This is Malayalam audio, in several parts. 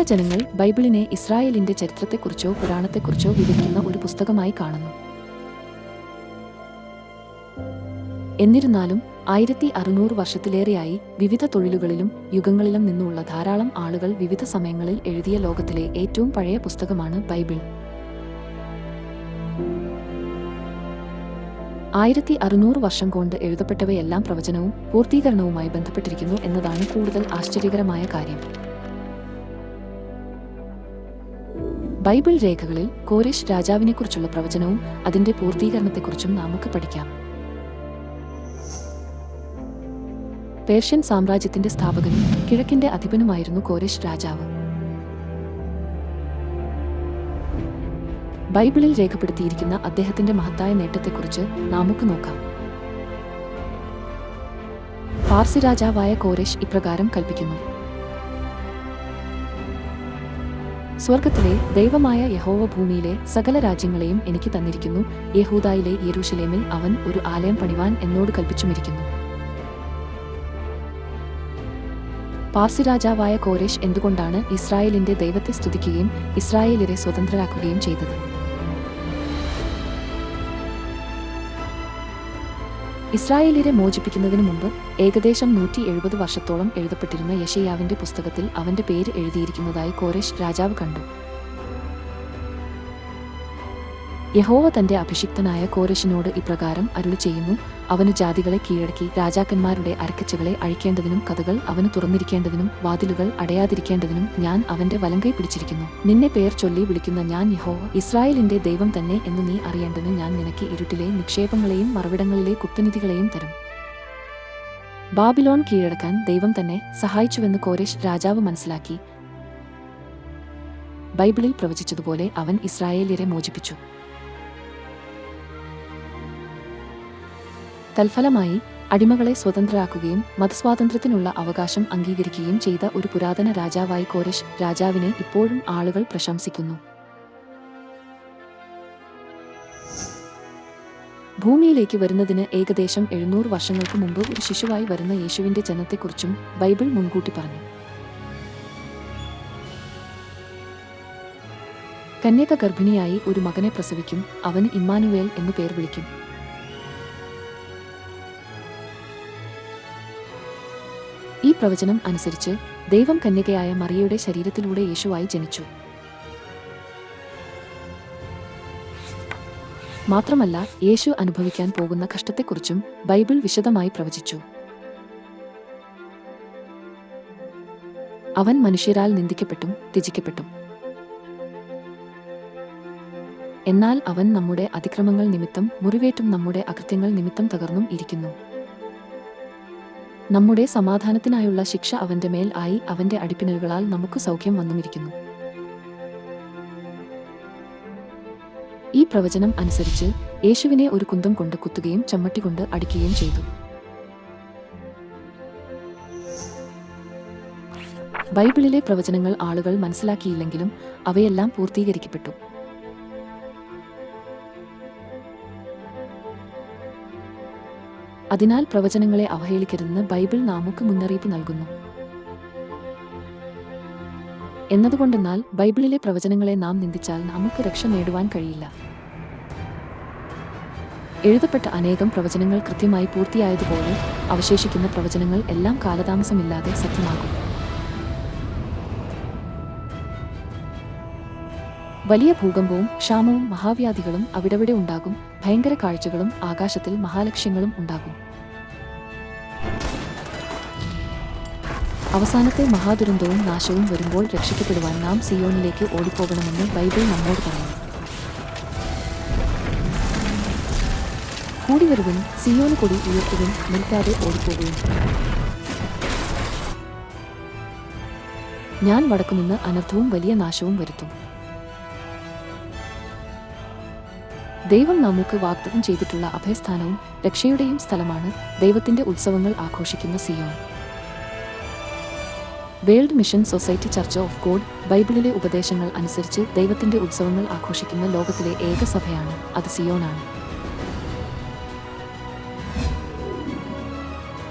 ചില ജനങ്ങൾ ബൈബിളിനെ ഇസ്രായേലിന്റെ ചരിത്രത്തെക്കുറിച്ചോ പുരാണത്തെക്കുറിച്ചോ വിവരിക്കുന്ന ഒരു പുസ്തകമായി കാണുന്നു. എന്നിരുന്നാലും ആയിരത്തി അറുന്നൂറ് വർഷത്തിലേറെയായി വിവിധ തൊഴിലുകളിലും യുഗങ്ങളിലും നിന്നുള്ള ധാരാളം ആളുകൾ വിവിധ സമയങ്ങളിൽ എഴുതിയ ലോകത്തിലെ ഏറ്റവും പഴയ പുസ്തകമാണ് ബൈബിൾ. ആയിരത്തി അറുന്നൂറ് വർഷം കൊണ്ട് എഴുതപ്പെട്ടവയെല്ലാം പ്രവചനവും പൂർത്തീകരണവുമായി ബന്ധപ്പെട്ടിരിക്കുന്നു എന്നതാണ് കൂടുതൽ ആശ്ചര്യകരമായ കാര്യം. ബൈബിൾ രേഖകളിൽ കോരേഷ് രാജാവിനെക്കുറിച്ചുള്ള പ്രവചനവും അതിന്റെ പൂർത്തീകരണത്തെക്കുറിച്ചും നമുക്ക് പഠിക്കാം. പേർഷ്യൻ സാമ്രാജ്യത്തിന്റെ സ്ഥാപകനും കിഴക്കിന്റെ അധിപനുമായിരുന്നു കോരേഷ് രാജാവ്. ബൈബിളിൽ രേഖപ്പെടുത്തിയിരിക്കുന്ന അദ്ദേഹത്തിന്റെ മഹത്തായ നേട്ടത്തെക്കുറിച്ച് നമുക്ക് നോക്കാം. പാർസി രാജാവായ കോരേഷ് ഇപ്രകാരം കൽപ്പിക്കുന്നു. സ്വർഗത്തിലെ ദൈവമായ യഹോവ ഭൂമിയിലെ സകല രാജ്യങ്ങളെയും എനിക്ക് തന്നിരിക്കുന്നു. യഹൂദായിലെ യെരൂഷലേമിൽ അവൻ ഒരു ആലയം പണിവാൻ എന്നോട് കൽപ്പിച്ചുമിരിക്കുന്നു. പാർസി രാജാവായ കോരേഷ് എന്തുകൊണ്ടാണ് ഇസ്രായേലിന്റെ ദൈവത്തെ സ്തുതിക്കുകയും ഇസ്രായേലിനെ സ്വതന്ത്രരാക്കുകയും ചെയ്തത്? ഇസ്രായേലിനെ മോചിപ്പിക്കുന്നതിന് മുമ്പ് ഏകദേശം നൂറ്റി എഴുപത് വർഷത്തോളം എഴുതപ്പെട്ടിരുന്ന യഷയാവിന്റെ പുസ്തകത്തിൽ അവന്റെ പേര് എഴുതിയിരിക്കുന്നതായി കോരേഷ് രാജാവ് കണ്ടു. യഹോവ തന്റെ അഭിഷിക്തനായ കോരശിനോട് ഇപ്രകാരം അരുളി ചെയ്യുന്നു. അവന് ജാതികളെ കീഴടക്കി രാജാക്കന്മാരുടെ അരക്കച്ചകളെ അഴിക്കേണ്ടതിനും കഥകൾ അവന് തുറന്നിരിക്കേണ്ടതിനും വാതിലുകൾ അടയാതിരിക്കേണ്ടതിനും ഞാൻ അവന്റെ വലങ്കൈ പിടിച്ചിരിക്കുന്നു. നിന്നെ പേർ ചൊല്ലി വിളിക്കുന്ന ഞാൻ യഹോവ. ഇസ്രായേലിന്റെ ദൈവം തന്നെ എന്ന് നീ അറിയേണ്ടതിന് ഞാൻ നിനക്ക് ഇരുട്ടിലെ നിക്ഷേപങ്ങളെയും മറവിടങ്ങളിലെ കുത്തനിധികളെയും തരും. ബാബിലോൺ കീഴടക്കാൻ ദൈവം തന്നെ സഹായിച്ചുവെന്ന് കോരേഷ് രാജാവ് മനസ്സിലാക്കി. ബൈബിളിൽ പ്രവചിച്ചതുപോലെ അവൻ ഇസ്രായേലിയരെ മോചിപ്പിച്ചു. തൽഫലമായി അടിമകളെ സ്വതന്ത്രരാക്കുകയും മതസ്വാതന്ത്ര്യത്തിനുള്ള അവകാശം അംഗീകരിക്കുകയും ചെയ്ത ഒരു പുരാതന രാജാവായി കോരഷ് രാജാവിനെ ഇപ്പോഴും ആളുകൾ പ്രശംസിക്കുന്നു. ഭൂമിയിലേക്ക് വരുന്നതിന് ഏകദേശം എഴുന്നൂറ് വർഷങ്ങൾക്ക് മുമ്പ് ഒരു ശിശുവായി വരുന്ന യേശുവിന്റെ ജനത്തെക്കുറിച്ചും ബൈബിൾ മുൻകൂട്ടി പറഞ്ഞു. കന്യക ഗർഭിണിയായി ഒരു മകനെ പ്രസവിക്കും അവന് ഇമ്മാനുവേൽ എന്നു പേർ വിളിക്കും. ഈ പ്രവചനം അനുസരിച്ച് ദൈവം കന്യകയായ മറിയയുടെ ശരീരത്തിലൂടെ യേശുവായി ജനിച്ചു. മാത്രമല്ല യേശു അനുഭവിക്കാൻ പോകുന്ന കഷ്ടത്തെക്കുറിച്ചും ബൈബിൾ വിശദമായി പ്രവചിച്ചു. അവൻ മനുഷ്യരാൽ നിന്ദിക്കപ്പെട്ടും ത്യജിക്കപ്പെട്ടും. എന്നാൽ അവൻ നമ്മുടെ അതിക്രമങ്ങൾ നിമിത്തം മുറിവേറ്റും നമ്മുടെ അകൃത്യങ്ങൾ നിമിത്തം തകർന്നും ഇരിക്കുന്നു. നമ്മുടെ സമാധാനത്തിനായുള്ള ശിക്ഷ അവന്റെ മേൽ ആയി അവന്റെ അടിപ്പിനലുകളാൽ നമുക്ക് സൗഖ്യം വന്നുമിരിക്കുന്നു ഈ പ്രവചനം അനുസരിച്ച് യേശുവിനെ ഒരു കുന്തം കൊണ്ട് കുത്തുകയും ചമ്മട്ടി കൊണ്ട് അടിക്കുകയും ചെയ്തു. ബൈബിളിലെ പ്രവചനങ്ങൾ ആളുകൾ മനസ്സിലാക്കിയില്ലെങ്കിലും അവയെല്ലാം പൂർത്തീകരിക്കപ്പെട്ടു. അതിനാൽ പ്രവചനങ്ങളെ അവഹേളിക്കരുതെന്ന് ബൈബിൾ നമുക്ക് മുന്നറിയിപ്പ് നൽകുന്നു. എന്നതുകൊണ്ടെന്നാൽ ബൈബിളിലെ പ്രവചനങ്ങളെ നാം നിന്ദിച്ചാൽ നമുക്ക് രക്ഷ നേടുവാൻ കഴിയില്ല. എഴുതപ്പെട്ട അനേകം പ്രവചനങ്ങൾ കൃത്യമായി പൂർത്തിയായതുപോലെ അവശേഷിക്കുന്ന പ്രവചനങ്ങൾ എല്ലാം കാലതാമസമില്ലാതെ സത്യമാകും. വലിയ ഭൂകമ്പവും ക്ഷാമവും മഹാവ്യാധികളും അവിടെവിടെ ഉണ്ടാകും. ഭയങ്കര കാഴ്ചകളും ആകാശത്തിൽ മഹാലക്ഷ്യങ്ങളും ഉണ്ടാകും. അവസാനത്തെ മഹാദുരന്തവും നാശവും വരുമ്പോൾ രക്ഷിക്കപ്പെടുവാൻ നാം സിയോണിലേക്ക് ഓടിപ്പോകണമെന്ന് ബൈബിൾ നമ്മോട് പറയുന്നു. കൂടി വരുവിൻ സിയോന് കൂടി ഉയർത്തുവിൻ നിൽക്കാതെ ഓടിപ്പോകുവിൻ. ഞാൻ വടക്കുനിന്ന് അനർത്ഥവും വലിയ നാശവും വരുത്തും. ദൈവം നമുക്ക് വാഗ്ദാനം ചെയ്തിട്ടുള്ള അഭയസ്ഥാനവും രക്ഷയുടെയും സ്ഥലമാണ് ദൈവത്തിന്റെ ഉത്സവങ്ങൾ ആഘോഷിക്കുന്ന Zion world mission society church of God ബൈബിളിലെ ഉപദേശങ്ങൾ അനുസരിച്ച് ദൈവത്തിന്റെ ഉത്സവങ്ങൾ ആഘോഷിക്കുന്ന ലോകത്തിലെ ഏക സഭയാണ്. അത് സിയോനാണ്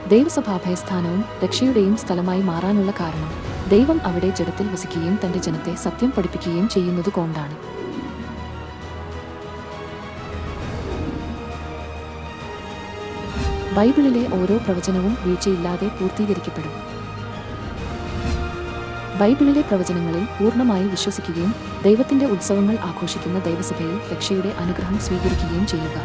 ദൈവസഭാഭയസ്ഥാനവും രക്ഷയുടെയും സ്ഥലമായി മാറാനുള്ള കാരണം ദൈവം അവിടെ ജഡത്തിൽ വസിക്കുകയും തന്റെ ജനത്തെ സത്യം പഠിപ്പിക്കുകയും ചെയ്യുന്നതുകൊണ്ടാണ് ബൈബിളിലെ ഓരോ പ്രവചനവും വീഴ്ചയില്ലാതെ പൂർത്തീകരിക്കപ്പെടും. ബൈബിളിലെ പ്രവചനങ്ങളിൽ പൂർണമായി വിശ്വസിക്കുകയും ദൈവത്തിന്റെ ഉത്സവങ്ങൾ ആഘോഷിക്കുന്ന ദൈവസഭയിൽ രക്ഷയുടെ അനുഗ്രഹം സ്വീകരിക്കുകയും ചെയ്യുക.